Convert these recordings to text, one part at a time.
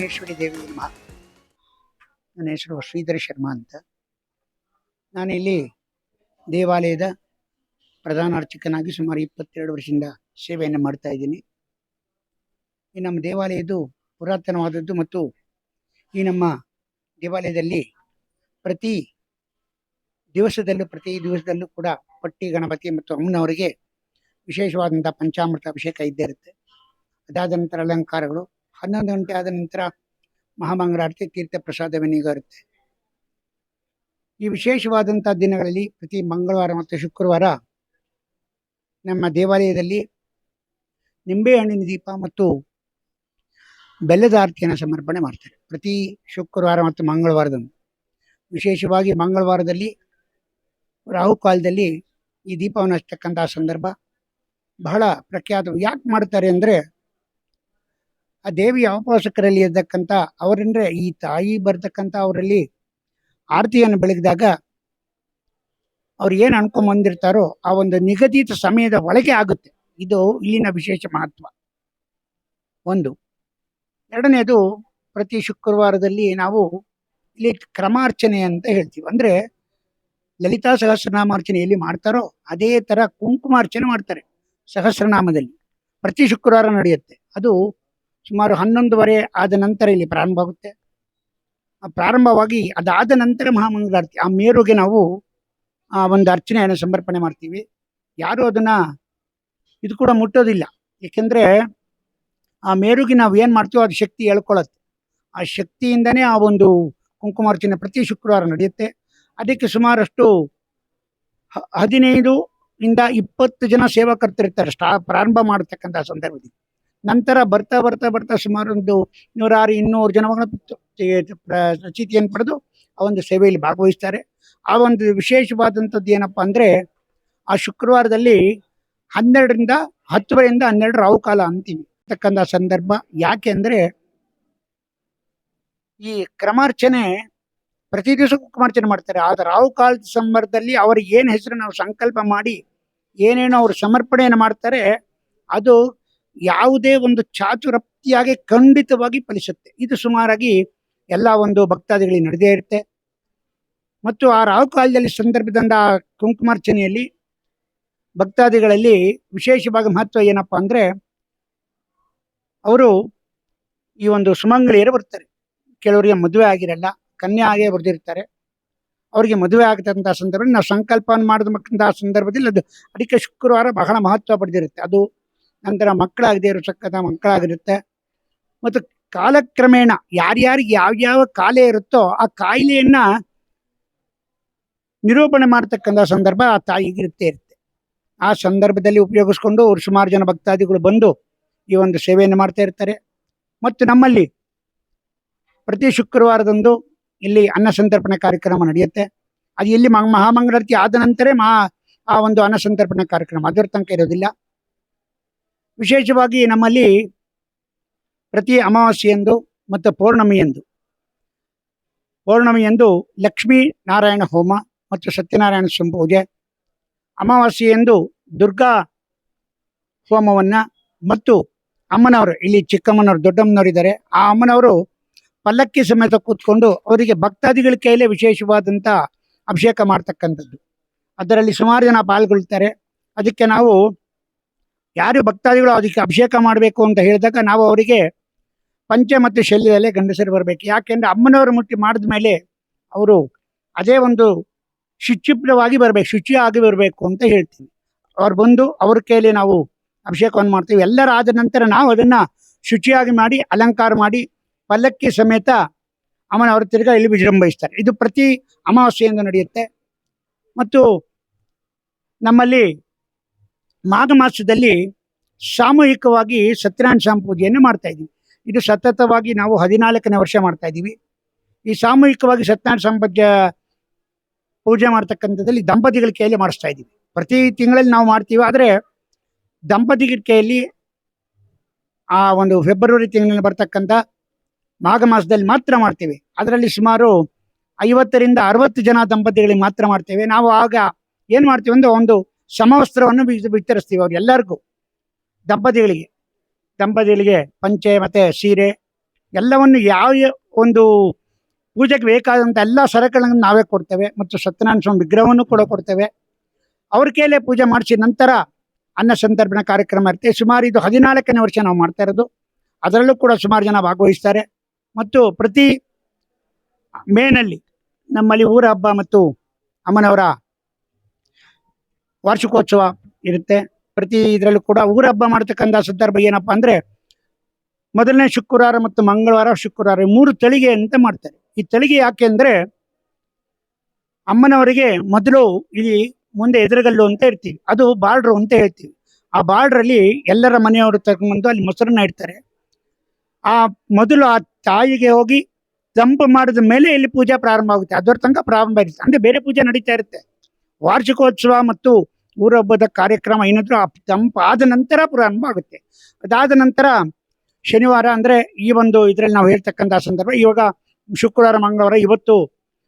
ಮಹೇಶ್ವರಿ ದೇವಿ ನಮಃ ನನ್ನ ಹೆಸರು ಶ್ರೀಧರ ಶರ್ಮಾ ಅಂತ. ನಾನಿಲ್ಲಿ ದೇವಾಲಯದ ಪ್ರಧಾನ ಅರ್ಚಕನಾಗಿ ಸುಮಾರು ಇಪ್ಪತ್ತೆರಡು ವರ್ಷದಿಂದ ಸೇವೆಯನ್ನು ಮಾಡ್ತಾ ಇದ್ದೀನಿ. ಈ ನಮ್ಮ ದೇವಾಲಯದ್ದು ಪುರಾತನವಾದದ್ದು ಮತ್ತು ಈ ನಮ್ಮ ದೇವಾಲಯದಲ್ಲಿ ಪ್ರತಿ ದಿವಸದಲ್ಲೂ ಪ್ರತಿ ದಿವಸದಲ್ಲೂ ಕೂಡ ಪಟ್ಟಿ, ಗಣಪತಿ ಮತ್ತು ಅಮ್ಮನವರಿಗೆ ವಿಶೇಷವಾದಂಥ ಪಂಚಾಮೃತ ಅಭಿಷೇಕ ಇದ್ದೇ ಇರುತ್ತೆ. ಅದಾದ ನಂತರ ಅಲಂಕಾರಗಳು ಹನ್ನೊಂದು ಗಂಟೆ ಆದ ನಂತರ ಮಹಾಮಂಗಳಾರತಿ ತೀರ್ಥ ಪ್ರಸಾದ ಇರುತ್ತೆ ಈ ವಿಶೇಷವಾದಂಥ ದಿನಗಳಲ್ಲಿ ಪ್ರತಿ ಮಂಗಳವಾರ ಮತ್ತು ಶುಕ್ರವಾರ ನಮ್ಮ ದೇವಾಲಯದಲ್ಲಿ ನಿಂಬೆಹಣ್ಣಿನ ದೀಪ ಮತ್ತು ಬೆಲ್ಲದ ಆರತಿಯನ್ನು ಸಮರ್ಪಣೆ ಮಾಡ್ತಾರೆ. ಪ್ರತಿ ಶುಕ್ರವಾರ ಮತ್ತು ಮಂಗಳವಾರದಂದು. ವಿಶೇಷವಾಗಿ ಮಂಗಳವಾರದಲ್ಲಿ ರಾಹುಕಾಲದಲ್ಲಿ ಈ ದೀಪವನ್ನು ಹಚ್ಚತಕ್ಕಂತಹ ಸಂದರ್ಭ ಬಹಳ ಪ್ರಖ್ಯಾತ ಯಾಕೆ ಮಾಡ್ತಾರೆ ಅಂದರೆ ಆ ದೇವಿಯ ಅವಪಾಸಕರಲ್ಲಿ ಇರ್ತಕ್ಕಂಥ ಅವರಂದ್ರೆ ಈ ತಾಯಿ ಬರ್ತಕ್ಕಂಥ ಅವರಲ್ಲಿ ಆರತಿಯನ್ನು ಬೆಳಗಿದಾಗ ಅವ್ರು ಏನು ಅನ್ಕೊಂಬಂದಿರ್ತಾರೋ ಆ ಒಂದು ನಿಗದಿತ ಸಮಯದ ಒಳಗೆ ಆಗುತ್ತೆ. ಇದು ಇಲ್ಲಿನ ವಿಶೇಷ ಮಹತ್ವ. ಒಂದು. ಎರಡನೇದು ಪ್ರತಿ ಶುಕ್ರವಾರದಲ್ಲಿ ನಾವು ಇಲ್ಲಿ ಕ್ರಮಾರ್ಚನೆ ಅಂತ ಹೇಳ್ತೀವಿ. ಅಂದ್ರೆ ಲಲಿತಾ ಸಹಸ್ರನಾಮಾರ್ಚನೆ ಎಲ್ಲಿ ಮಾಡ್ತಾರೋ ಅದೇ ತರ ಕುಂಕುಮಾರ್ಚನೆ ಮಾಡ್ತಾರೆ ಸಹಸ್ರನಾಮದಲ್ಲಿ. ಪ್ರತಿ ಶುಕ್ರವಾರ ನಡೆಯುತ್ತೆ. ಅದು ಸುಮಾರು ಹನ್ನೊಂದುವರೆ ಆದ ನಂತರ ಇಲ್ಲಿ ಪ್ರಾರಂಭ ಆಗುತ್ತೆ. ಆ ಪ್ರಾರಂಭವಾಗಿ ಅದಾದ ನಂತರ ಮಹಾಮಂಗಳಾರತಿ, ಆ ಮೇರುಗೆ ನಾವು, ಆ, ಒಂದು ಅರ್ಚನೆಯನ್ನು ಸಮರ್ಪಣೆ ಮಾಡ್ತೀವಿ. ಯಾರು ಅದನ್ನ ಇದು ಕೂಡ ಮುಟ್ಟೋದಿಲ್ಲ. ಏಕೆಂದರೆ ಆ ಮೇರುಗೆ ನಾವು ಏನು ಮಾಡ್ತೀವೋ ಅದು ಶಕ್ತಿ ಹೇಳ್ಕೊಳ್ಳುತ್ತೆ ಆ ಶಕ್ತಿಯಿಂದನೇ ಆ ಒಂದು ಕುಂಕುಮಾರ್ಚನೆ ಪ್ರತಿ ಶುಕ್ರವಾರ ನಡೆಯುತ್ತೆ. ಅದಕ್ಕೆ ಸುಮಾರಷ್ಟು ಹದಿನೈದು ಇಂದ ಇಪ್ಪತ್ತು ಜನ ಸೇವಾಕರ್ತರಿರ್ತಾರೆ. ಸ್ಟಾ, ಪ್ರಾರಂಭ ಮಾಡತಕ್ಕಂಥ ಸಂದರ್ಭದಲ್ಲಿ. ನಂತರ ಬರ್ತಾ ಬರ್ತಾ ಬರ್ತಾ ಸುಮಾರು ಒಂದು ನೂರಾರು ಇನ್ನೂರು ಜನಗಳ ರಚಿತಿಯನ್ನು ಪಡೆದು ಆ ಒಂದು ಸೇವೆಯಲ್ಲಿ ಭಾಗವಹಿಸ್ತಾರೆ. ಆ ಒಂದು ವಿಶೇಷವಾದಂಥದ್ದು ಏನಪ್ಪ ಅಂದರೆ ಆ ಶುಕ್ರವಾರದಲ್ಲಿ ಹನ್ನೆರಡರಿಂದ ಹತ್ತುವರೆಯಿಂದ ಹನ್ನೆರಡು ರಾಹುಕಾಲ ಅಂತೀವಿ. ಅಂತಕ್ಕಂಥ ಸಂದರ್ಭ. ಯಾಕೆ ಅಂದರೆ ಈ ಕ್ರಮಾರ್ಚನೆ ಪ್ರತಿ ದಿವಸ ಕ್ರಮಾರ್ಚನೆ ಮಾಡ್ತಾರೆ. ಆದ್ರೆ ರಾಹುಕಾಲದ ಸಂದರ್ಭದಲ್ಲಿ ಅವ್ರಿಗೆ ಏನು ಹೆಸರು ನಾವು ಸಂಕಲ್ಪ ಮಾಡಿ ಏನೇನು ಅವರು ಸಮರ್ಪಣೆಯನ್ನು ಮಾಡ್ತಾರೆ, ಅದು ಯಾವುದೇ ಒಂದು ಚಾಚುರಪ್ತಿಯಾಗಿ ಖಂಡಿತವಾಗಿ ಫಲಿಸುತ್ತೆ. ಇದು ಸುಮಾರಾಗಿ ಎಲ್ಲ ಒಂದು ಭಕ್ತಾದಿಗಳಿಗೆ ನಡೆದೇ ಇರುತ್ತೆ. ಮತ್ತು ಆ ರಾಹುಕಾಲದಲ್ಲಿ ಸಂದರ್ಭದಿಂದ ಆ ಕುಂಕುಮಾರ್ಚನೆಯಲ್ಲಿ ಭಕ್ತಾದಿಗಳಲ್ಲಿ ವಿಶೇಷವಾಗಿ ಮಹತ್ವ ಏನಪ್ಪಾ ಅಂದ್ರೆ ಅವರು ಈ ಒಂದು ಸುಮಂಗಳಿಯರು ಬರ್ತಾರೆ. ಕೆಲವರಿಗೆ ಮದುವೆ ಆಗಿರಲ್ಲ, ಕನ್ಯಾ ಆಗೇ ಬರೆದಿರ್ತಾರೆ. ಅವರಿಗೆ ಮದುವೆ ಆಗತಕ್ಕಂಥ ಸಂದರ್ಭದಲ್ಲಿ ನಾವು ಸಂಕಲ್ಪವನ್ನು ಮಾಡಿದಂತಹ ಸಂದರ್ಭದಲ್ಲಿ ಅದು ಅದಕ್ಕೆ ಶುಕ್ರವಾರ ಬಹಳ ಮಹತ್ವ ಪಡೆದಿರುತ್ತೆ. ಅದು ನಂತರ ಮಕ್ಕಳಾಗದೇ ಇರತಕ್ಕಂಥ ಮಕ್ಕಳಾಗಿರುತ್ತೆ. ಮತ್ತು ಕಾಲಕ್ರಮೇಣ ಯಾರ್ಯಾರಿಗೆ ಯಾವ್ಯಾವ ಕಾಲೇ ಇರುತ್ತೋ ಆ ಕಾಯಿಲೆಯನ್ನ ನಿರೂಪಣೆ ಮಾಡ್ತಕ್ಕಂಥ ಸಂದರ್ಭ ಆ ತಾಯಿಗೆ ಇರುತ್ತೆ ಇರುತ್ತೆ. ಆ ಸಂದರ್ಭದಲ್ಲಿ ಉಪಯೋಗಿಸ್ಕೊಂಡು ಅವ್ರು ಸುಮಾರು ಜನ ಭಕ್ತಾದಿಗಳು ಬಂದು ಈ ಒಂದು ಸೇವೆಯನ್ನು ಮಾಡ್ತಾ ಇರ್ತಾರೆ. ಮತ್ತು ನಮ್ಮಲ್ಲಿ ಪ್ರತಿ ಶುಕ್ರವಾರದಂದು ಇಲ್ಲಿ ಅನ್ನ ಸಂತರ್ಪಣೆ ಕಾರ್ಯಕ್ರಮ ನಡೆಯುತ್ತೆ. ಅದು ಇಲ್ಲಿ ಮಹಾಮಂಗಳಾರತಿ ಆದ ನಂತರ ಮಹಾ ಆ ಒಂದು ಅನ್ನ ಸಂತರ್ಪಣೆ ಕಾರ್ಯಕ್ರಮ. ಅದರ ತನಕ ಇರೋದಿಲ್ಲ. ವಿಶೇಷವಾಗಿ ನಮ್ಮಲ್ಲಿ ಪ್ರತಿ ಅಮಾವಾಸ್ಯೆಯಂದು ಮತ್ತು ಪೌರ್ಣಮಿಯಂದು. ಪೌರ್ಣಮಿಯಂದು ಲಕ್ಷ್ಮೀ ನಾರಾಯಣ ಹೋಮ ಮತ್ತು ಸತ್ಯನಾರಾಯಣ ಸಂಪೂಜೆ ಪೂಜೆ. ಅಮಾವಾಸ್ಯೆಯಂದು ದುರ್ಗಾ ಹೋಮವನ್ನು ಮತ್ತು ಅಮ್ಮನವರು, ಇಲ್ಲಿ ಚಿಕ್ಕಮ್ಮನವರು, ದೊಡ್ಡಮ್ಮನವರು ಇದ್ದಾರೆ. ಆ ಅಮ್ಮನವರು ಪಲ್ಲಕ್ಕಿ ಸಮೇತ ಕೂತ್ಕೊಂಡು ಅವರಿಗೆ ಭಕ್ತಾದಿಗಳ ಕೈಲೇ ವಿಶೇಷವಾದಂಥ ಅಭಿಷೇಕ ಮಾಡ್ತಕ್ಕಂಥದ್ದು. ಅದರಲ್ಲಿ ಸುಮಾರು ಜನ ಪಾಲ್ಗೊಳ್ತಾರೆ. ಅದಕ್ಕೆ ನಾವು ಯಾರು ಭಕ್ತಾದಿಗಳು ಅದಕ್ಕೆ ಅಭಿಷೇಕ ಮಾಡಬೇಕು ಅಂತ ಹೇಳಿದಾಗ ನಾವು ಅವರಿಗೆ ಪಂಚೆ ಮತ್ತು ಶಲ್ಯದಲ್ಲೇ ಗಂಡಸರು ಬರಬೇಕು. ಯಾಕೆಂದ್ರೆ ಅಮ್ಮನವರು ಮುಟ್ಟಿ ಮಾಡಿದ ಮೇಲೆ ಅವರು ಅದೇ ಒಂದು ಶುಚಿಪ್ರವಾಗಿ ಬರಬೇಕು, ಶುಚಿಯಾಗಿ ಬರಬೇಕು ಅಂತ ಹೇಳ್ತೀವಿ. ಅವ್ರು ಬಂದು ಅವ್ರ ಕೈಯಲ್ಲಿ ನಾವು ಅಭಿಷೇಕವನ್ನು ಮಾಡ್ತೀವಿ. ಎಲ್ಲರಾದ ನಂತರ ನಾವು ಅದನ್ನ ಶುಚಿಯಾಗಿ ಮಾಡಿ, ಅಲಂಕಾರ ಮಾಡಿ, ಪಲ್ಲಕ್ಕಿ ಸಮೇತ ಅಮ್ಮನವರ ತಿರ್ಗಾ ಇಲ್ಲಿ ವಿಜೃಂಭಿಸ್ತಾರೆ ಇದು ಪ್ರತಿ ಅಮಾವಾಸ್ಯೆಯಿಂದ ನಡೆಯುತ್ತೆ. ಮತ್ತು ನಮ್ಮಲ್ಲಿ ಮಾಘ ಮಾಸದಲ್ಲಿ ಸಾಮೂಹಿಕವಾಗಿ ಸತ್ಯನಾರಾಯಣ ಸ್ವಾಮಿ ಪೂಜೆಯನ್ನು ಮಾಡ್ತಾ ಇದ್ದೀವಿ. ಇದು ಸತತವಾಗಿ ನಾವು ಹದಿನಾಲ್ಕನೇ ವರ್ಷ ಮಾಡ್ತಾ ಇದ್ದೀವಿ. ಈ ಸಾಮೂಹಿಕವಾಗಿ ಸತ್ಯನಾರಾಯಣ ಸ್ವಾಮಿ ಪೂಜೆ ಪೂಜೆ ಮಾಡ್ತಕ್ಕಂಥದ್ದಲ್ಲಿ ದಂಪತಿಗಳ ಕೈಯಲ್ಲಿ ಮಾಡಿಸ್ತಾ ಇದ್ದೀವಿ. ಪ್ರತಿ ತಿಂಗಳಲ್ಲಿ ನಾವು ಮಾಡ್ತೀವಿ, ಆದರೆ ದಂಪತಿಗಳ ಕೈಯಲ್ಲಿ ಆ ಒಂದು ಫೆಬ್ರವರಿ ತಿಂಗಳಲ್ಲಿ ಬರ್ತಕ್ಕಂಥ ಮಾಘ ಮಾಸದಲ್ಲಿ ಮಾತ್ರ ಮಾಡ್ತೀವಿ. ಅದರಲ್ಲಿ ಸುಮಾರು ಐವತ್ತರಿಂದ ಅರವತ್ತು ಜನ ದಂಪತಿಗಳಿಗೆ ಮಾತ್ರ ಮಾಡ್ತೇವೆ. ನಾವು ಆಗ ಏನು ಮಾಡ್ತೀವಿ ಅಂದ್ರೆ ಒಂದು ಸಮವಸ್ತ್ರವನ್ನು ಬಿತ್ತರಿಸ್ತೀವಿ ಅವ್ರು ಎಲ್ಲರಿಗೂ. ದಂಪತಿಗಳಿಗೆ. ದಂಪತಿಗಳಿಗೆ ಪಂಚೆ ಮತ್ತು ಸೀರೆ ಎಲ್ಲವನ್ನು ಯಾವ ಒಂದು ಪೂಜೆಗೆ ಬೇಕಾದಂಥ ಎಲ್ಲ ಸರಕುಗಳನ್ನು ನಾವೇ ಕೊಡ್ತೇವೆ ಮತ್ತು ಸತ್ಯನಾರಾಯಣ ಸ್ವಾಮಿ ವಿಗ್ರಹವನ್ನು ಕೂಡ ಕೊಡ್ತೇವೆ. ಅವ್ರ ಕೈಲೇ ಪೂಜೆ ಮಾಡಿಸಿ ನಂತರ ಅನ್ನ ಸಂತರ್ಪಣೆ ಕಾರ್ಯಕ್ರಮ ಇರುತ್ತೆ ಸುಮಾರು ಇದು ಹದಿನಾಲ್ಕನೇ ವರ್ಷ ನಾವು ಮಾಡ್ತಾ ಇರೋದು. ಅದರಲ್ಲೂ ಕೂಡ ಸುಮಾರು ಜನ ಭಾಗವಹಿಸ್ತಾರೆ. ಮತ್ತು ಪ್ರತಿ ಮೇನಲ್ಲಿ ನಮ್ಮಲ್ಲಿ ಊರ ಹಬ್ಬ ಮತ್ತು ಅಮ್ಮನವರ ವಾರ್ಷಿಕೋತ್ಸವ ಇರುತ್ತೆ. ಪ್ರತಿ ಇದರಲ್ಲೂ ಕೂಡ ಊರ ಹಬ್ಬ ಮಾಡ್ತಕ್ಕಂಥ ಸಂದರ್ಭ ಏನಪ್ಪಾ ಅಂದ್ರೆ ಮೊದಲನೇ ಶುಕ್ರವಾರ ಮತ್ತು ಮಂಗಳವಾರ ಶುಕ್ರವಾರ ಮೂರು ತಳಿಗೆ ಅಂತ ಮಾಡ್ತಾರೆ. ಈ ತಳಿಗೆ ಯಾಕೆ ಅಂದ್ರೆ ಅಮ್ಮನವರಿಗೆ ಮೊದಲು ಇಲ್ಲಿ ಮುಂದೆ ಎದುರುಗಲ್ಲು ಅಂತ ಇರ್ತೀವಿ. ಅದು ಬಾರ್ಡ್ರು ಅಂತ ಹೇಳ್ತೀವಿ. ಆ ಬಾರ್ಡ್ರಲ್ಲಿ ಎಲ್ಲರ ಮನೆಯವರು ತಗೊಂಡ್ಬಂದು ಅಲ್ಲಿ ಮೊಸರನ್ನ ಇಡ್ತಾರೆ. ಆ ಮೊದಲು ಆ ತಾಯಿಗೆ ಹೋಗಿ ತಂಪು ಮಾಡಿದ ಮೇಲೆ ಇಲ್ಲಿ ಪೂಜೆ ಪ್ರಾರಂಭ ಆಗುತ್ತೆ. ಅದರ ತನಕ ಪ್ರಾರಂಭ ಇರುತ್ತೆ. ಅಂದ್ರೆ ಬೇರೆ ಪೂಜೆ ನಡೀತಾ ಇರುತ್ತೆ. ವಾರ್ಷಿಕೋತ್ಸವ ಮತ್ತು ಊರ ಹಬ್ಬದ ಕಾರ್ಯಕ್ರಮ ಏನಾದರೂ ಆ ತಂಪು ಆದ ನಂತರ ಪ್ರಾರಂಭ ಆಗುತ್ತೆ. ಅದಾದ ನಂತರ ಶನಿವಾರ ಅಂದ್ರೆ ಈ ಒಂದು ಇದ್ರಲ್ಲಿ ನಾವು ಹೇಳ್ತಕ್ಕಂಥ ಸಂದರ್ಭ, ಇವಾಗ ಶುಕ್ರವಾರ, ಮಂಗಳವಾರ ಇವತ್ತು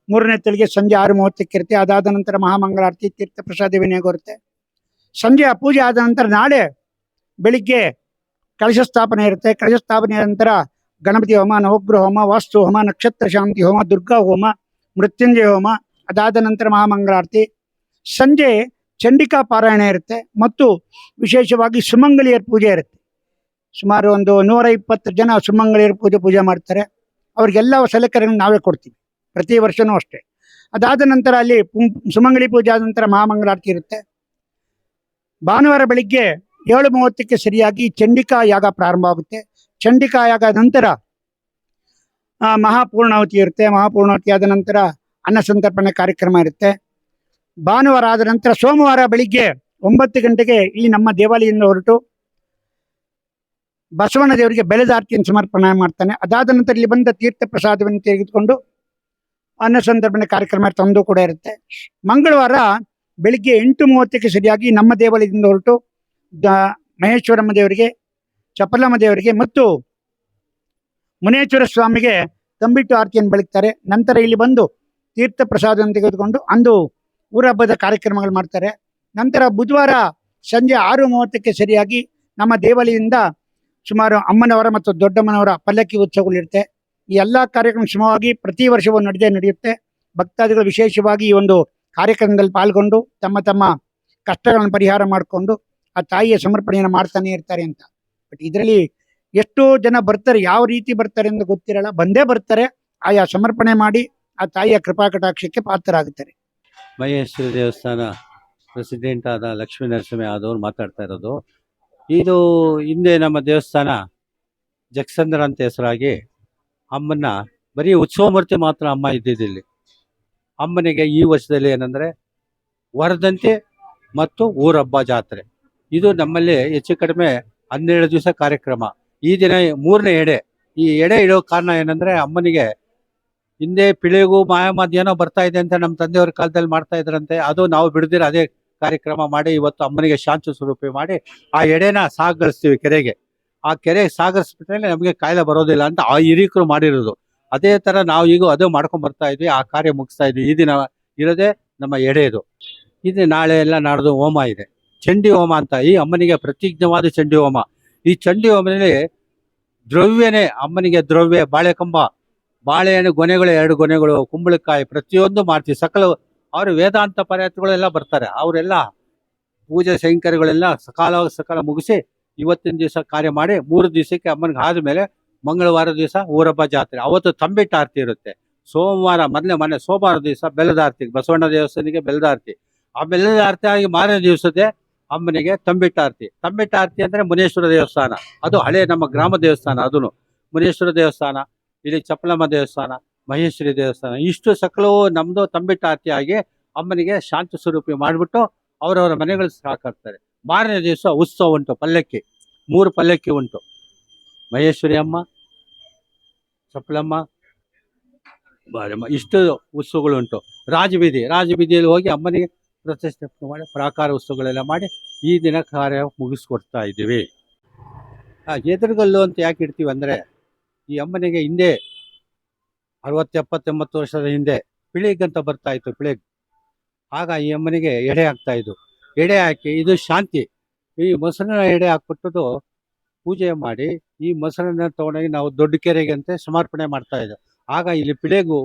ಮೂರನೇ ತಳಿಗೆ ಸಂಜೆ ಆರು ಮೂವತ್ತಕ್ಕೆ ಇರುತ್ತೆ. ಅದಾದ ನಂತರ ಮಹಾಮಂಗಳಾರತಿ, ತೀರ್ಥ ಪ್ರಸಾದ ವಿನಿಯೋಗ ಇರುತ್ತೆ ಸಂಜೆ ಪೂಜೆ ಆದ ನಂತರ ನಾಳೆ ಬೆಳಿಗ್ಗೆ ಕಳಶ ಸ್ಥಾಪನೆ ಇರುತ್ತೆ. ಕಳಶ ಸ್ಥಾಪನೆ ನಂತರ ಗಣಪತಿ ಹೋಮ, ನವಗ್ರಹ ಹೋಮ, ವಾಸ್ತು ಹೋಮ, ನಕ್ಷತ್ರ ಶಾಂತಿ ಹೋಮ, ದುರ್ಗಾ ಹೋಮ, ಮೃತ್ಯುಂಜಯ ಹೋಮ, ಅದಾದ ನಂತರ ಮಹಾಮಂಗಳಾರತಿ ಸಂಜೆ ಚಂಡಿಕಾ ಪಾರಾಯಣ ಇರುತ್ತೆ ಮತ್ತು ವಿಶೇಷವಾಗಿ ಸುಮಂಗಲಿಯರ ಪೂಜೆ ಇರುತ್ತೆ. ಸುಮಾರು ಒಂದು ನೂರ ಇಪ್ಪತ್ತು ಜನ ಸುಮಂಗಲಿಯರ ಪೂಜೆ ಪೂಜೆ ಮಾಡ್ತಾರೆ. ಅವ್ರಿಗೆಲ್ಲ ಸಲಕರಣೆ ನಾವೇ ಕೊಡ್ತೀವಿ. ಪ್ರತಿ ವರ್ಷನೂ ಅಷ್ಟೇ. ಅದಾದ ನಂತರ ಅಲ್ಲಿ ಸುಮಂಗಲಿ ಪೂಜೆ ಆದ ನಂತರ ಮಹಾಮಂಗಳಾರತಿ ಇರುತ್ತೆ. ಭಾನುವಾರ ಬೆಳಿಗ್ಗೆ ಏಳು ಮೂವತ್ತಕ್ಕೆ ಸರಿಯಾಗಿ ಚಂಡಿಕಾ ಯಾಗ ಪ್ರಾರಂಭ ಆಗುತ್ತೆ. ಚಂಡಿಕಾ ಯಾಗ ನಂತರ ಮಹಾಪೂರ್ಣಾವತಿ ಇರುತ್ತೆ. ಮಹಾಪೂರ್ಣಾವತಿ ಆದ ನಂತರ ಅನ್ನ ಸಂತರ್ಪಣೆ ಕಾರ್ಯಕ್ರಮ ಇರುತ್ತೆ. ಭಾನುವಾರ ಆದ ನಂತರ ಸೋಮವಾರ ಬೆಳಿಗ್ಗೆ ಒಂಬತ್ತು ಗಂಟೆಗೆ ಈ ನಮ್ಮ ದೇವಾಲಯದಿಂದ ಹೊರಟು ಬಸವಣ್ಣ ದೇವರಿಗೆ ಬೆಳೆದಾರ್ತಿಯನ್ನು ಸಮರ್ಪಣೆ ಮಾಡ್ತಾನೆ. ಅದಾದ ನಂತರ ಇಲ್ಲಿ ಬಂದ ತೀರ್ಥ ಪ್ರಸಾದವನ್ನು ತೆಗೆದುಕೊಂಡು ಅನ್ನ ಸಂದರ್ಭನ ಕಾರ್ಯಕ್ರಮ ತಂದು ಕೂಡ ಇರುತ್ತೆ. ಮಂಗಳವಾರ ಬೆಳಿಗ್ಗೆ ಎಂಟು ಮೂವತ್ತಕ್ಕೆ ಸರಿಯಾಗಿ ನಮ್ಮ ದೇವಾಲಯದಿಂದ ಹೊರಟು ದ ಮಹೇಶ್ವರಮ್ಮ ದೇವರಿಗೆ ಚಪಲಮ್ಮ ದೇವರಿಗೆ ಮತ್ತು ಮುನೇಶ್ವರ ಸ್ವಾಮಿಗೆ ತಂಬಿಟ್ಟು ಆರತಿಯನ್ನು ಬೆಳಗ್ತಾರೆ. ನಂತರ ಇಲ್ಲಿ ಬಂದು ತೀರ್ಥ ಪ್ರಸಾದವನ್ನು ತೆಗೆದುಕೊಂಡು ಅಂದು ಊರ ಹಬ್ಬದ ಕಾರ್ಯಕ್ರಮಗಳು ಮಾಡ್ತಾರೆ. ನಂತರ ಬುಧವಾರ ಸಂಜೆ ಆರು ಮೂವತ್ತಕ್ಕೆ ಸರಿಯಾಗಿ ನಮ್ಮ ದೇವಾಲಯದಿಂದ ಸುಮಾರು ಅಮ್ಮನವರ ಮತ್ತು ದೊಡ್ಡಮ್ಮನವರ ಪಲ್ಲಕ್ಕಿ ಉತ್ಸವಗಳಿರುತ್ತೆ ಈ ಎಲ್ಲ ಕಾರ್ಯಕ್ರಮ ಶ್ರಮವಾಗಿ ಪ್ರತಿ ವರ್ಷವೂ ನಡೆದೇ ನಡೆಯುತ್ತೆ. ಭಕ್ತಾದಿಗಳು ವಿಶೇಷವಾಗಿ ಈ ಒಂದು ಕಾರ್ಯಕ್ರಮದಲ್ಲಿ ಪಾಲ್ಗೊಂಡು ತಮ್ಮ ತಮ್ಮ ಕಷ್ಟಗಳನ್ನು ಪರಿಹಾರ ಮಾಡಿಕೊಂಡು ಆ ತಾಯಿಯ ಸಮರ್ಪಣೆಯನ್ನು ಮಾಡ್ತಾನೆ ಇರ್ತಾರೆ ಅಂತ. ಬಟ್ ಇದರಲ್ಲಿ ಎಷ್ಟೋ ಜನ ಬರ್ತಾರೆ. ಯಾವ ರೀತಿ ಬರ್ತಾರೆ ಅಂತ ಗೊತ್ತಿರಲ್ಲ. ಬಂದೇ ಬರ್ತಾರೆ. ಆಯಾ ಸಮರ್ಪಣೆ ಮಾಡಿ ಆ ತಾಯಿಯ ಕೃಪಾ ಕಟಾಕ್ಷಕ್ಕೆ ಪಾತ್ರರಾಗುತ್ತಾರೆ. ಮಹೇಶ್ವರ ದೇವಸ್ಥಾನ ಪ್ರೆಸಿಡೆಂಟ್ ಆದ ಲಕ್ಷ್ಮೀ ನರಸಿಂಹ ಯಾದವ್ರು ಮಾತಾಡ್ತಾ ಇರೋದು. ಇದು ಹಿಂದೆ ನಮ್ಮ ದೇವಸ್ಥಾನ ಜಗಸಂದ್ರ ಅಂತ ಹೆಸರಾಗಿ ಅಮ್ಮನ್ನ, ಬರೀ ಉತ್ಸವ ಮೂರ್ತಿ ಮಾತ್ರ ಅಮ್ಮ ಇದ್ದಿದ್ದಿಲ್ಲಿ ಅಮ್ಮನಿಗೆ ಈ ವರ್ಷದಲ್ಲಿ ಏನಂದ್ರೆ ವರದಂತೆ ಮತ್ತು ಊರಬ್ಬ ಜಾತ್ರೆ. ಇದು ನಮ್ಮಲ್ಲಿ ಹೆಚ್ಚು ಕಡಿಮೆ ಹನ್ನೆರಡು ದಿವಸ ಕಾರ್ಯಕ್ರಮ. ಈ ದಿನ ಮೂರನೇ ಎಡೆ. ಈ ಎಡೆ ಇಡೋ ಕಾರಣ ಏನಂದ್ರೆ ಅಮ್ಮನಿಗೆ ಹಿಂದೆ ಪಿಳಿಗೂ ಏನೋ ಬರ್ತಾ ಇದೆ ಅಂತ ನಮ್ಮ ತಂದೆಯವ್ರ ಕಾಲದಲ್ಲಿ ಮಾಡ್ತಾ ಇದ್ರಂತೆ, ಅದು ನಾವು ಬಿಡದಿರ ಅದೇ ಕಾರ್ಯಕ್ರಮ ಮಾಡಿ ಇವತ್ತು ಅಮ್ಮನಿಗೆ ಶಾಂತಿ ಸ್ವರೂಪಿ ಮಾಡಿ ಆ ಎಡೆನ ಸಾಗರಿಸ್ತೀವಿ ಕೆರೆಗೆ. ಆ ಕೆರೆ ಸಾಗರಿಸ್ಬಿಟ್ರೆ ನಮಗೆ ಕಾಯಿಲೆ ಬರೋದಿಲ್ಲ ಅಂತ ಆ ಹಿರೀಕರು ಮಾಡಿರೋದು. ಅದೇ ತರ ನಾವು ಈಗ ಅದು ಮಾಡ್ಕೊಂಡ್ ಬರ್ತಾ ಇದ್ವಿ, ಆ ಕಾರ್ಯ ಮುಗಿಸ್ತಾ ಇದ್ವಿ. ಈ ದಿನ ಇರೋದೇ ನಮ್ಮ ಎಡೆಯದು ಇದು. ನಾಳೆ ಎಲ್ಲ ನಾಡ್ದು ಹೋಮ ಇದೆ. ಚಂಡಿ ಹೋಮ ಅಂತ ಈ ಅಮ್ಮನಿಗೆ ಪ್ರತಿಜ್ಞವಾದ ಚಂಡಿ ಹೋಮ. ಈ ಚಂಡಿ ಹೋಮದಲ್ಲಿ ದ್ರವ್ಯನೇ ಅಮ್ಮನಿಗೆ ದ್ರವ್ಯ, ಬಾಳೆಕಂಬ ಬಾಳೆಹಣ್ಣು ಗೊನೆಗಳು, ಎರಡು ಗೊನೆಗಳು, ಕುಂಬಳಕಾಯಿ, ಪ್ರತಿಯೊಂದು ಮಾಡ್ತೀವಿ ಸಕಲ ಅವರು ವೇದಾಂತ ಪರ್ಯಾತ್ಗಳೆಲ್ಲ ಬರ್ತಾರೆ. ಅವರೆಲ್ಲ ಪೂಜೆ ಶಂಕರಗಳೆಲ್ಲ ಸಕಾಲ ಸಕಾಲ ಮುಗಿಸಿ ಇವತ್ತಿನ ದಿವಸ ಕಾರ್ಯ ಮಾಡಿ ಮೂರು ದಿವಸಕ್ಕೆ ಅಮ್ಮನಿಗೆ ಆದಮೇಲೆ ಮಂಗಳವಾರ ದಿವಸ ಊರಬ್ಬ ಜಾತ್ರೆ. ಅವತ್ತು ತಂಬಿಟ್ಟ ಆರತಿ ಇರುತ್ತೆ. ಸೋಮವಾರ ಮೊದಲೇ ಮನೆ, ಸೋಮವಾರ ದಿವಸ ಬೆಲ್ಲದ ಆರತಿ, ಬಸವಣ್ಣ ದೇವಸ್ಥಾನಿಗೆ ಬೆಲ್ಲದ ಆರತಿ. ಆ ಬೆಲ್ಲದ ಆರತಿ ಆಗಿ ಮಾರನೇ ದಿವಸದೇ ಅಮ್ಮನಿಗೆ ತಂಬಿಟ್ಟು ಆರತಿ. ತಂಬಿಟ್ಟು ಆರತಿ ಅಂದ್ರೆ ಮುನೇಶ್ವರ ದೇವಸ್ಥಾನ. ಅದು ಹಳೆ ನಮ್ಮ ಗ್ರಾಮ ದೇವಸ್ಥಾನ ಅದನ್ನು ಮುನೇಶ್ವರ ದೇವಸ್ಥಾನ. ಇಲ್ಲಿ ಚಪ್ಪಲಮ್ಮ ದೇವಸ್ಥಾನ, ಮಹೇಶ್ವರಿ ದೇವಸ್ಥಾನ, ಇಷ್ಟು ಸಕಲವು ನಮ್ಮದು ತಂಬಿಟ್ಟ ಆರತಿ ಅಮ್ಮನಿಗೆ ಶಾಂತಿ ಸ್ವರೂಪಿ ಮಾಡಿಬಿಟ್ಟು ಅವರವರ ಮನೆಗಳು ಸಾಕಾಗ್ತಾರೆ ಮಾರನೇ ದಿವಸ ಉತ್ಸವ ಉಂಟು ಪಲ್ಲಕ್ಕಿ, ಮೂರು ಪಲ್ಲಕ್ಕಿ ಉಂಟು. ಮಹೇಶ್ವರಿ ಅಮ್ಮ, ಚಪ್ಪಲಮ್ಮ ಇಷ್ಟು ಉತ್ಸವಗಳು ಉಂಟು. ರಾಜಬೀದಿ, ರಾಜಬೀದಿಯಲ್ಲಿ ಹೋಗಿ ಅಮ್ಮನಿಗೆ ಪ್ರತಿಷ್ಠಾಪನೆ ಮಾಡಿ, ಪ್ರಾಕಾರ ಉತ್ಸವಗಳೆಲ್ಲ ಮಾಡಿ ಈ ದಿನ ಕಾರ್ಯ ಮುಗಿಸ್ಕೊಡ್ತಾ ಇದ್ದೀವಿ. ಎದುರುಗಲ್ಲು ಅಂತ ಯಾಕೆ ಇಡ್ತೀವಿ ಅಂದ್ರೆ ಈ ಅಮ್ಮನಿಗೆ ಹಿಂದೆ ಅರವತ್ತು ಎಪ್ಪತ್ತೆಂಬತ್ತು ವರ್ಷದ ಹಿಂದೆ ಪಿಳಿಗ್ ಅಂತ ಬರ್ತಾ ಇತ್ತು, ಪಿಳಿಗ್. ಆಗ ಈ ಅಮ್ಮನಿಗೆ ಎಡೆ ಹಾಕ್ತಾ ಇದ್ದು, ಎಡೆ ಹಾಕಿ, ಇದು ಶಾಂತಿ. ಈ ಮೊಸರನ್ನ ಎಡೆ ಹಾಕ್ಬಿಟ್ಟು ಪೂಜೆ ಮಾಡಿ, ಈ ಮೊಸರನ್ನ ತಗೊಂಡೋಗಿ ನಾವು ದೊಡ್ಡ ಕೆರೆಗೆ ಅಂತ ಸಮರ್ಪಣೆ ಮಾಡ್ತಾ ಇದ್ದೆವು ಆಗ ಇಲ್ಲಿ ಪಿಳೆಗೂ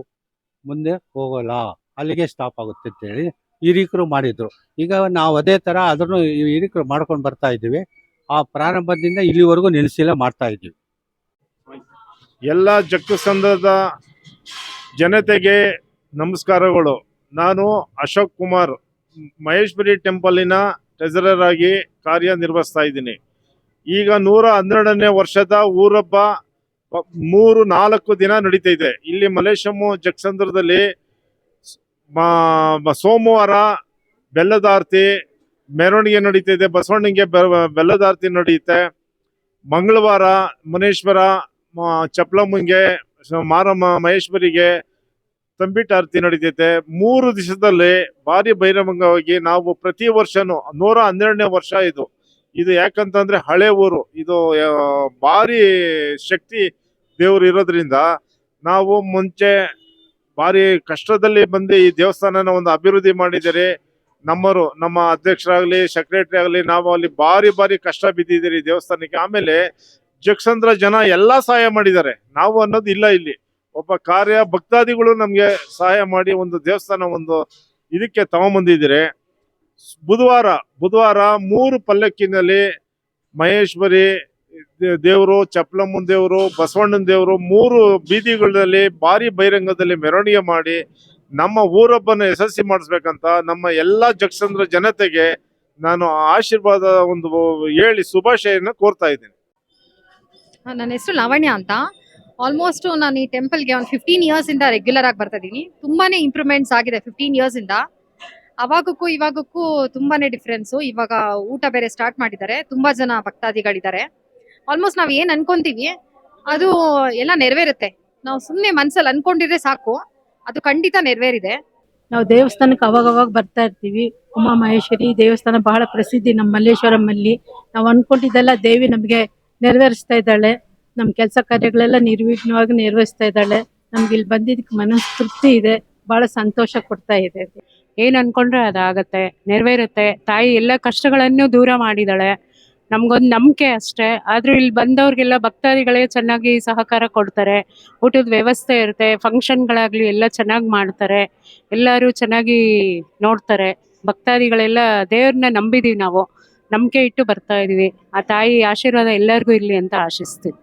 ಮುಂದೆ ಹೋಗೋಲ್ಲ, ಅಲ್ಲಿಗೆ ಸ್ಟಾಪ್ ಆಗುತ್ತೆ ಅಂತೇಳಿ ಹಿರೀಕರು ಮಾಡಿದ್ರು. ಈಗ ನಾವು ಅದೇ ತರ ಅದನ್ನು ಹಿರೀಕರು ಮಾಡ್ಕೊಂಡು ಬರ್ತಾ ಇದ್ದೀವಿ. ಆ ಪ್ರಾರಂಭದಿಂದ ಇಲ್ಲಿವರೆಗೂ ನಿಲ್ಲಿಸಿಲ್ಲ ಮಾಡ್ತಾ ಇದ್ದೀವಿ. ಎಲ್ಲ ಜಕ್ಕಸಂದ್ರದ ಜನತೆಗೆ ನಮಸ್ಕಾರಗಳು. ನಾನು ಅಶೋಕ್ ಕುಮಾರ್, ಮಹೇಶ್ವರಿ ಟೆಂಪಲಿನ ಟ್ರೆಸರರ್ ಆಗಿ ಕಾರ್ಯನಿರ್ವಹಿಸ್ತಾ ಇದ್ದೀನಿ. ಈಗ ನೂರ ಹನ್ನೆರಡನೇ ವರ್ಷದ ಊರಬ್ಬ ಮೂರು ನಾಲ್ಕು ದಿನ ನಡೀತಾ ಇದೆ. ಇಲ್ಲಿ ಮಲೇಶಮ್ಮು ಜಕ್ಸಂದ್ರದಲ್ಲಿ ಸೋಮವಾರ ಬೆಲ್ಲದಾರ್ತಿ ಮೆರವಣಿಗೆ ನಡೀತಿದೆ ಬಸವಣ್ಣಗೆ ಬೆ- ಬೆಲ್ಲದಾರ್ತಿ ನಡೆಯುತ್ತೆ. ಮಂಗಳವಾರ ಮುನೇಶ್ವರ ಚಪ್ಲಮ್ಮಂಗೆ ಮಾರಮ್ಮ ಮಹೇಶ್ವರಿಗೆ ತಂಬಿಟ್ಟು ಆರತಿ ನಡೀತೈತೆ. ಮೂರು ದಿವಸದಲ್ಲಿ ಭಾರಿ ಬಹಿರಂಗವಾಗಿ ನಾವು ಪ್ರತಿ ವರ್ಷನೂ ನೂರ ಹನ್ನೆರಡನೇ ವರ್ಷ ಇದು. ಇದು ಯಾಕಂತಂದ್ರೆ ಹಳೆ ಊರು. ಇದು ಭಾರಿ ಶಕ್ತಿ ದೇವರು ಇರೋದ್ರಿಂದ ನಾವು ಮುಂಚೆ ಭಾರಿ ಕಷ್ಟದಲ್ಲಿ ಬಂದು ಈ ದೇವಸ್ಥಾನನ ಒಂದು ಅಭಿವೃದ್ಧಿ ಮಾಡಿದರೆ ನಮ್ಮರು, ನಮ್ಮ ಅಧ್ಯಕ್ಷರಾಗಲಿ ಸೆಕ್ರೆಟರಿ ಆಗಲಿ ನಾವು ಅಲ್ಲಿ ಭಾರಿ ಭಾರಿ ಕಷ್ಟ ಬಿದ್ದಿದ್ದೀರಿ ದೇವಸ್ಥಾನಕ್ಕೆ. ಆಮೇಲೆ ಜಕ್ಷಂದ್ರ ಜನ ಎಲ್ಲಾ ಸಹಾಯ ಮಾಡಿದ್ದಾರೆ. ನಾವು ಅನ್ನೋದು ಇಲ್ಲ ಇಲ್ಲಿ. ಒಬ್ಬ ಕಾರ್ಯ ಭಕ್ತಾದಿಗಳು ನಮಗೆ ಸಹಾಯ ಮಾಡಿ ಒಂದು ದೇವಸ್ಥಾನ ಒಂದು ಇದಕ್ಕೆ ತಗೊಂಬಂದಿದ್ದೀರಿ. ಬುಧವಾರ ಬುಧವಾರ ಮೂರು ಪಲ್ಲಕ್ಕಿನಲ್ಲಿ ಮಹೇಶ್ವರಿ ದೇವರು ಚಪ್ಪಲಮ್ಮನ ದೇವರು, ಬಸವಣ್ಣನ ದೇವರು ಮೂರು ಬೀದಿಗಳಲ್ಲಿ ಭಾರಿ ಬಹಿರಂಗದಲ್ಲಿ ಮೆರವಣಿಗೆ ಮಾಡಿ ನಮ್ಮ ಊರೊಬ್ಬನ ಯಶಸ್ವಿ ಮಾಡಿಸ್ಬೇಕಂತ ನಮ್ಮ ಎಲ್ಲಾ ಜಕ್ಷಂದ್ರ ಜನತೆಗೆ ನಾನು ಆಶೀರ್ವಾದ ಒಂದು ಹೇಳಿ ಶುಭಾಶಯನ ಕೋರ್ತಾ ಇದ್ದೀನಿ. ನನ್ನ ಹೆಸರು ಲಾವಣ್ಯ ಅಂತ. ಆಲ್ಮೋಸ್ಟ್ ನಾನು ಈ ಟೆಂಪಲ್ಗೆ ಒಂದು ಫಿಫ್ಟೀನ್ ಇಯರ್ಸ್ ಇಂದ ರೆಗ್ಯುಲರ್ ಆಗಿ ಬರ್ತಾ ಇದ್ದೀನಿ. ತುಂಬಾನೇ ಇಂಪ್ರೂವ್ಮೆಂಟ್ಸ್ ಆಗಿದೆ ಫಿಫ್ಟೀನ್ ಇಂದ. ಅವಾಗಕ್ಕೂ ಇವಾಗಕ್ಕೂ ತುಂಬಾನೇ ಡಿಫ್ರೆನ್ಸು ಇವಾಗ ಊಟ ಬೇರೆ ಸ್ಟಾರ್ಟ್ ಮಾಡಿದ್ದಾರೆ. ತುಂಬಾ ಜನ ಭಕ್ತಾದಿಗಳಿದ್ದಾರೆ. ಆಲ್ಮೋಸ್ಟ್ ನಾವು ಏನ್ ಅನ್ಕೊಂತೀವಿ, ಅದು ಎಲ್ಲ ನೆರವೇರುತ್ತೆ. ನಾವು ಸುಮ್ಮನೆ ಮನ್ಸಲ್ಲಿ ಅನ್ಕೊಂಡಿದ್ರೆ ಸಾಕು. ಅದು ಖಂಡಿತ ನೆರವೇರಿದೆ. ನಾವು ದೇವಸ್ಥಾನಕ್ಕೆ ಅವಾಗವಾಗ ಅವಾಗ ಬರ್ತಾ ಇರ್ತೀವಿ. ಉಮಾ ಮಹೇಶ್ವರಿ ದೇವಸ್ಥಾನ ಬಹಳ ಪ್ರಸಿದ್ಧಿ ನಮ್ಮ ಮಲ್ಲೇಶ್ವರಮಲ್ಲಿ ನಾವು ಅನ್ಕೊಂಡಿದ್ದೆಲ್ಲ ದೇವಿ ನಮಗೆ ನೆರವೇರಿಸ್ತಾ ಇದ್ದಾಳೆ. ನಮ್ಮ ಕೆಲಸ ಕಾರ್ಯಗಳೆಲ್ಲ ನಿರ್ವಿಘ್ನವಾಗಿ ನೆರವೇರಿಸ್ತಾ ಇದ್ದಾಳೆ. ನಮ್ಗೆ ಇಲ್ಲಿ ಬಂದಿದ್ದಕ್ಕೆ ಮನಸ್ಸು ತೃಪ್ತಿ ಇದೆ. ಬಹಳ ಸಂತೋಷ ಕೊಡ್ತಾ ಇದೆ. ಏನ್ ಅನ್ಕೊಂಡ್ರೆ ಅದಾಗತ್ತೆ, ನೆರವೇರುತ್ತೆ. ತಾಯಿ ಎಲ್ಲ ಕಷ್ಟಗಳನ್ನು ದೂರ ಮಾಡಿದಾಳೆ. ನಮ್ಗೊಂದು ನಂಬಿಕೆ ಅಷ್ಟೇ. ಆದ್ರೂ ಇಲ್ಲಿ ಬಂದವ್ರಿಗೆಲ್ಲ ಭಕ್ತಾದಿಗಳೇ ಚೆನ್ನಾಗಿ ಸಹಕಾರ ಕೊಡ್ತಾರೆ. ಊಟದ ವ್ಯವಸ್ಥೆ ಇರುತ್ತೆ ಫಂಕ್ಷನ್ಗಳಾಗ್ಲಿ ಎಲ್ಲ ಚೆನ್ನಾಗಿ ಮಾಡ್ತಾರೆ. ಎಲ್ಲರೂ ಚೆನ್ನಾಗಿ ನೋಡ್ತಾರೆ. ಭಕ್ತಾದಿಗಳೆಲ್ಲ ದೇವ್ರನ್ನ ನಂಬಿದೀವಿ ನಾವು. ನಂಬಿಕೆ ಇಟ್ಟು ಬರ್ತಾ ಇದೀವಿ. ಆ ತಾಯಿ ಆಶೀರ್ವಾದ ಎಲ್ಲರಿಗೂ ಇರಲಿ ಅಂತ ಆಶಿಸ್ತೀವಿ.